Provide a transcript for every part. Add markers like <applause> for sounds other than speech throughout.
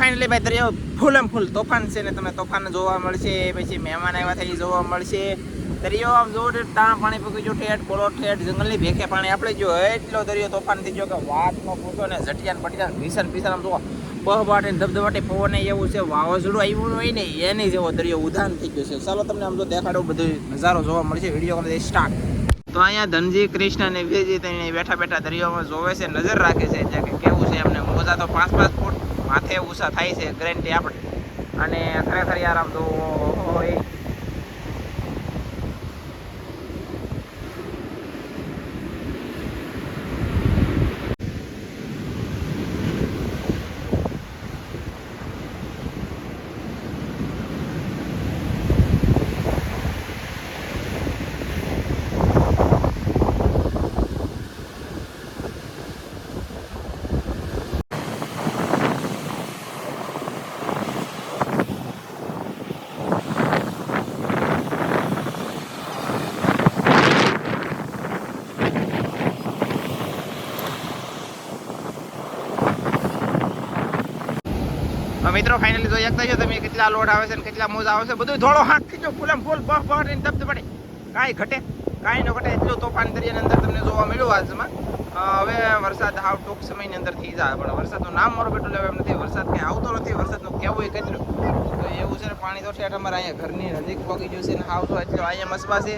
Finally ભાઈ દરિયો ફૂલ એમ ફૂલ. તોફાન છે ને તમે તોફાન જોવા મળશે, પછી મહેમાન આવ્યા થાય જોવા મળશે. દરિયો આમ જોવો તો પાણી પકી જો ઠેઠ બોલો, ઠેઠ જંગલની ભેખે પાણી. આપણે જો એટલો દરિયો તોફાન થઈ ગયો કે વાતનો પૂછો ને જટિયાન પટિયાન, ભીષણ ભીષણ આમ જોવો. બહબાટ ને ધબધબાટી પવન એવું છે, વાવાઝોડું આવ્યું હોય ને એની જેવો દરિયો ઉધાન થઈ ગયો છે. ચાલો તમને આમ તો દેખાડો, બધું નજારો જોવા મળશે. વીડિયો કરી સ્ટાર્ટ તો અહીંયા ધનજી કૃષ્ણ અને વિજય બેઠા બેઠા દરિયામાં જોવે છે, નજર રાખે છે જે કે કેવું છે એમને? મોજા તો પાંચ પાંચ ફૂટ માથે ઊંચા થાય છે ગેરંટી આપણે. અને ખરેખર યાર આમ તો મિત્રો ફાઇનલી જોઈ શકતા છો તમે કેટલા લોટ આવે છે ને કેટલા મોજ આવે છે બધું થોડો હાથ ખીચો ફૂલમ ફૂલ, બહ બફ ને ધબ પડે. કાંઈ ઘટે, કાંઈ ન ઘટે, એટલું તોફાન દરિયાની અંદર તમને જોવા મળ્યું આજમાં હવે વરસાદ હાવ ટૂંક સમયની અંદર થઈ જાય, પણ વરસાદનું નામ મારું બેટું લેવા એમ નથી. વરસાદ કંઈ આવતો નથી, વરસાદનું કેવું એ કચરું તો એવું છે ને, પાણી તો ઠેઠ અમારે અહીંયા ઘરની નજીક પગી ગયું છે ને હાવ તો એટલો અહીંયા મસવા છે.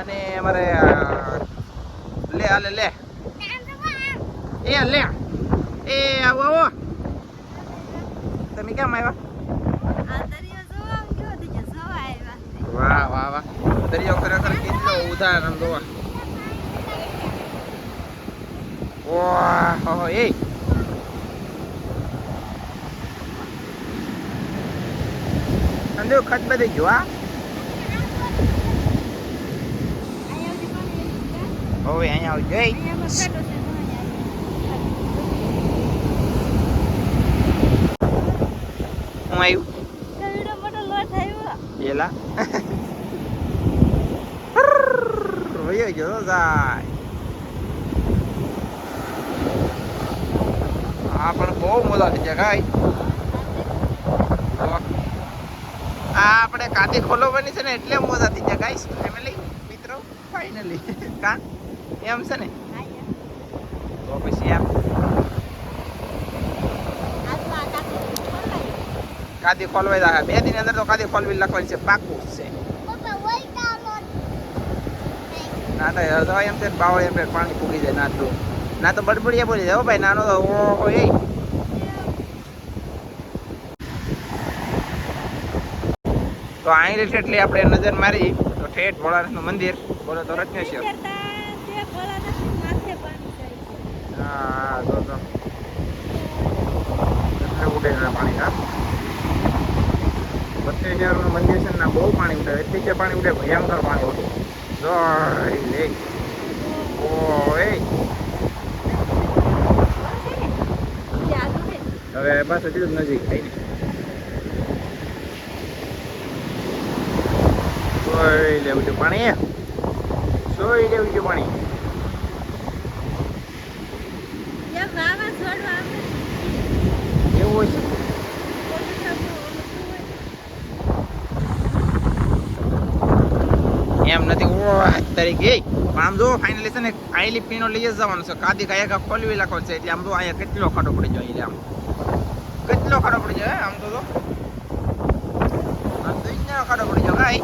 અને અમારે લે આલે લે એ લે. એ, આવો આવો. તમે કેમ આવ્યા વાહ વાહ વાહ દરિયો ખરેખર કેટલો ઉધાર આમ જોવા વાહ હો, હો, એ અંદુ ખત બધી ગયો હા હવે અહીંયા આવજો હું આવ્યું એલા. <laughs> વયો ગયો જાય આ પણ બહુ જાય કાંઈ. આ આપણે કાતી ખોલવાની છે ને એટલે મજા થઈ જાય ફેમિલી મિત્રો ફાઇનલી <laughs> કા? એમ છે ને? તો પછી આમ કાદી ખોલવાઈ રાખે. બે દિન અંદર તો ખાદી ખોલવી લખવાની છે. પાકું છે. ના તો હરદવા એમ છે બાવળ એમ છે પાણી ફૂગી જાય. ના તો ના તો બડબડિયા બોલી જાય હો ભાઈ. નાનો તો ઓહો એ. તો અહીં એટલે આપણે નજર મારી. તો ઠેઠ ભોળાનાથનું મંદિર. બોલો તો રત્નેશ્વર હા તો તો. ઉડે પાણી હા. રત્નેશ્વરનું મંદિર છે ને ના બહુ પાણી ઉડે. એટલી કે પાણી ઉડે ભયંકર પાણી ઉડે. જય લે. ઓ એ હવે બસ હજી જ નજીક થઈ સોય લેવું છે પાણી. સોય લેવું છે પાણી. એવું હોય છે એમ નથી. તરીકે. પણ આમ જો ફાઇનલી છે ને આઈલી પીણો લઈ જ જવાનું છે. કાદી કાયા ખોલવી લખો છે. એટલે આમ જો, અહીંયા કેટલો ખાડો પડી જાય આમ. કેટલો ખાડો પડી જાય આમ તો ખાડો પડી જાય કાંઈ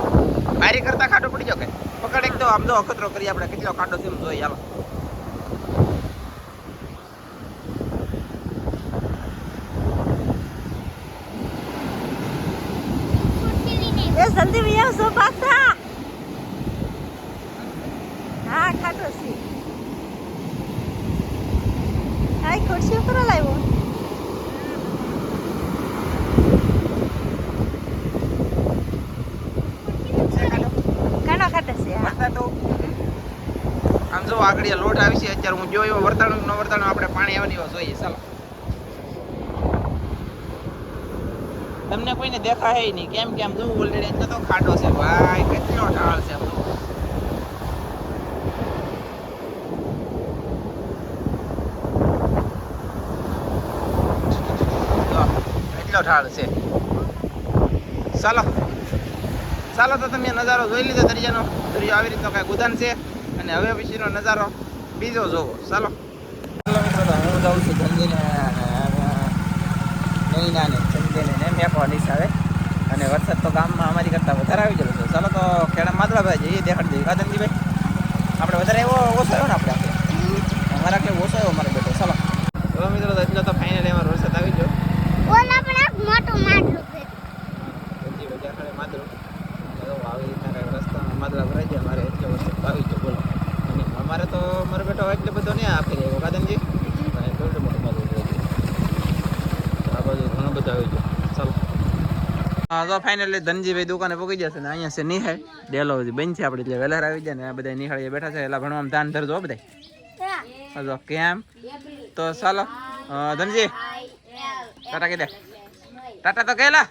બારી કરતા ખાડો પડી જાય કે? પકડ એક તો આમ તો અખતરો કરી આપણે. કેટલો ખાડો છે એમ જોઈએ હાલો. જલ્દી ભૈયા શું પાછા હા ખાટો છે હા ખુરશી ઉપર લાવ્યો ઘણો ખાટો છે હા વરસાદ તો આમ જો આગળ લોટ આવી છે, અત્યારે હું જોયું વર્તાણું ન વર્તાણું આપણે પાણી આવવાની જોઈએ. ચાલો. તમને કોઈને દેખાય નહીં. કેમ કેમ જો ઓલરેડી એટલે તો ખાડો છે. ભાઈ, કેટલો ઢાળ છે. એટલો ઢાળ છે. ચાલો. ચાલો તો તમે નજારો જોઈ લીધો દરિયાનો. દરિયો આવી રીતનો કાંઈ ગુદાન છે. અને હવે પછીનો નજારો બીજો જોવો. ચાલો. હું જાઉં છું જલ્દીને નૈના ને ચંદેને મેકવા નિશાળે. અને વરસાદ તો ગામમાં અમારી કરતાં વધારે આવી ગયો છે. ચાલો તો ખેડા માદળાભાઈ જઈએ, દેખાડી દઈએ. કાદનજીભાઈ આપણે વધારે એવો ઓછો ને આપણે અમારા કે ઓછો આવ્યો અમારો બેટો ચાલો હવે મિત્રો તો એટલો તો ફાઇનલ એમાં વરસાદ આવી ગયો ઓલા પણ એક મોટું માટલું છે હજી બજાર ખાડે માદળું તો આવી રીતના કાંઈ રસ્તામાં માદળા ભરાઈ ગયા મારે એટલો વરસાદ આવી ગયો બોલો અને અમારે તો મારો બેટો એટલે બધો નહીં આપી રહ્યો કાદનજી અને દોઢ મોટું માદળું ભરાઈ ગયું આ બાજુ ઘણો બધો આવી ચાલો હા, તો ફાઇનલી ધનજીભાઈ દુકાને પહોંચી જશે અહીંયા છે નિહાળ. ડેલો બંધ છે આપણે એટલે વહેલા આવી જાય ને બધા નિહાળીએ બેઠા છે. એટલે ભણવામાં ધ્યાન ધરજો બધા હજો કેમ? તો ચાલો ધનજી. ટાટા કહી ટાટા તો કહેલા.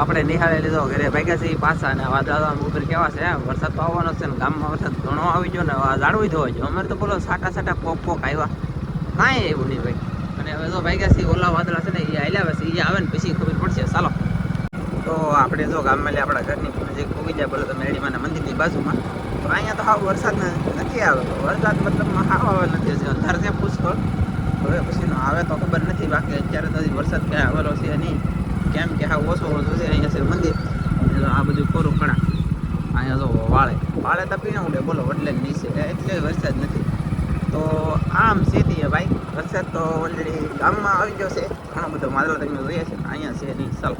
આપણે નિહાળે લીધો, ઘરે ભાગ્યા છે પાછા ને વાદળા ઉપર કેવા છે વરસાદ તો આવવાનો છે ને, ગામમાં વરસાદ ઘણો આવી ગયો ને જાળવી ધોવા ગયો. અમારે તો બોલો સાટા સાટા પોક પોક આવ્યા. કાંઈ એવું નહીં ભાઈ. અને હવે તો ભાઈ છે ઓલા વાદળા છે ને, એ હાલ્યા છે એ આવે ને પછી ખબર પડશે. ચાલો. તો આપણે જો ગામમાં આપણા ઘરની નજીક ઉગી જાય બોલો તો મેળીમાના મંદિરની બાજુમાં. તો અહીંયા તો હાવ વરસાદ નથી આવ્યો વરસાદ મતલબ હાવ આવે નથી અંધાર છે પુષ્કળ. હવે પછીનો આવે તો ખબર નથી. બાકી અત્યારે તો વરસાદ ક્યાં આવેલો છે નહીં. કેમ કે હાવ ઓછો ઓછો છે અહીંયા છે મંદિર. આ બધું કોરું કણા અહીંયા જો વાળે. વાળે તો પીણે ઉડે. બોલો એટલે જ નીચે. એટલે વરસાદ નથી. તો આમ સીધી ભાઈ. વરસાદ તો ઓલરેડી ગામમાં આવી ગયો છે. ઘણો બધો માદરો તમે જોઈએ છે. અહીંયા છે નહીં. ચાલો.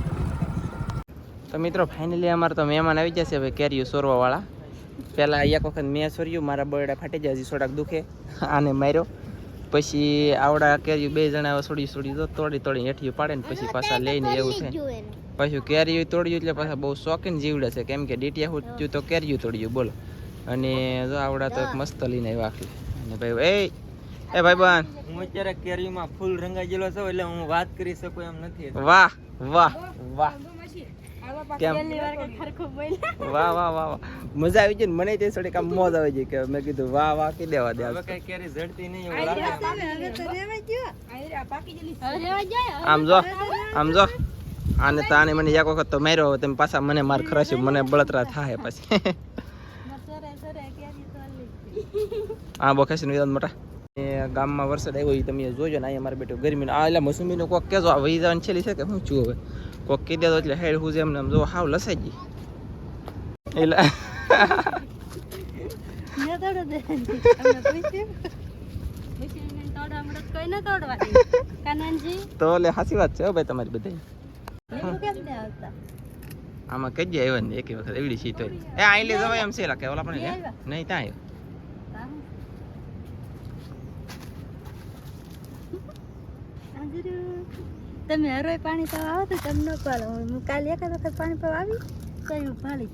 તો મિત્રો ફાઇનલી અમારે તો મહેમાન આવી જશે હવે કેરીયું સોરવાવાળા. પહેલાં એક વખત મેં સોર્યું મારા બરડા ફાટી જાય હજી થોડાક દુખે. આને માર્યો. પછી આવડા કેરીયું બે જણા સોડી સોડી તો તોડી તોડી હેઠિયું પાડે ને પછી પાછા લઈને એવું છે. પછી કેરીયું તોડ્યું એટલે પાછા બહુ શોખીન જીવડે છે. કેમ કે ડીટિયા હુટ્યું તો કેરીયું તોડ્યું બોલો. અને જો આવડા તો એક મસ્ત લઈને આવ્યા આખી. અને ભાઈ એ એ ભાઈ બન હું અત્યારે કેરીમાં ફૂલ રંગાઈ ગયેલો છું એટલે હું વાત કરી શકું એમ નથી. વાહ વાહ વાહ. વાહ વાહ વાહ વાહ. મજા આવી ગઈ ને? મને તે થોડીક આમ મોજ આવી ગઈ કે મેં કીધું વાહ વાહ કી દેવા દે હવે કઈ કેરી ઝડતી નહીં આમ જો આમ જો. આને તાને મને એક વખત તો માર્યો તમે પાછા મને માર ખરાશ્યું મને બળતરા થાય પછી. હા બોખેશ વિધાન મોટા. ગામમાં વરસાદ આવ્યો એ તમે જોજો ને અહીંયા મારે બેટું ગરમી આ એટલે મોસમીનું કોક કહેજો આ વહી જવાની છેલ્લી છે કે હું છું હવે? કોક કહી દેતો એટલે હેડ હું એમને એમ જો હાવ લસાઈ ગઈ. એટલે તો એટલે સાચી વાત છે ભાઈ તમારી બધી આમાં કઈ જાય આવ્યા ને એક વખત એવડી હોય. એ આઈ લે જવાય એમ છે કે ઓલા પણ નહીં ત્યાં આવ્યો. તમે હરોય પાણી પાવા આવો તો તમને ન હું કાલે એક વખત પાણી પાવા આવી તો હું પાડી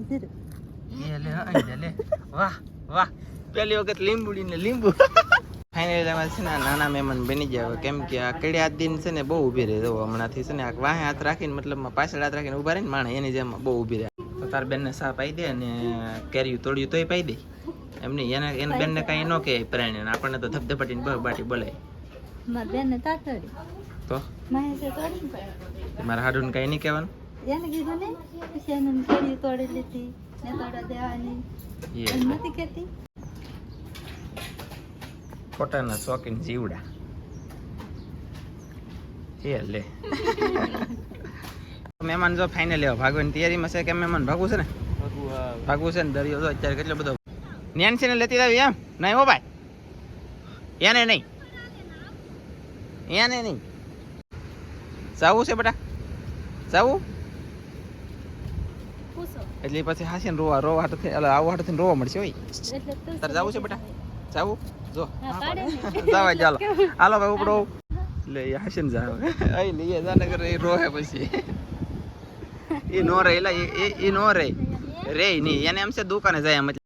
હાજર લે લે વાહ વાહ. પહેલી વખત લીંબુડી ને લીંબુ. ફાઇનલી તમારે છે ને નાના મહેમાન બની ગયા કેમ કે આ કડિયા દિન છે ને બહુ ઊભી રહે. જવું હમણાંથી છે ને આ વાહે હાથ રાખીને મતલબ પાછળ હાથ રાખીને ઊભા રહે ને માણસ એની જેમ બહુ ઊભી રહે. તો તાર બેનને સા પાઈ દે અને કેરીયું તોડ્યું તોય પાઈ દે. એમ નહીં એને એને બેનને કાંઈ ન કહે પ્રાણીને. આપણને તો ધબધપાટીને બહુ બાટી બોલે મારા બેન ને તાતડી. તો? માહે છે તોડી પડે મારા હાડુને કાંઈ નહીં કહેવાનું? એને કીધું ને પછી એને કેરી તોડી લીધી ને તોડા દેવાની. એમ નથી કહેતી. પોતાના શોખીન જીવડા. એ લે. <laughs> મહેમાન જો ફાઇનલ લેવા ભાગવાની તૈયારીમાં છે કે મહેમાન? ભાગવું છે ને? ભાગવું છે ને? દરિયો તો અત્યારે કેટલો બધો. નેન્સી ને લેતી આવી એમ? નહીં હો ભાઈ. એને નહીં. એને નહીં. જાવું છે બેટા? જાવું એટલે પછી હાસી ને રોવા રોવા એટલે આવું હાટથી રોવા મળશે હોય. તારે જાવું છે બેટા? જાવું? જો. જાવા ચાલો હાલો. ભાઈ ઉપડો. લે એ હાસીને જાવ. અહીં લઈએ જાને કરે એ રોહે પછી. એ નો રે એટલે એ નો રે. રે નહીં. એને એમ છે દુકાને જાય એમ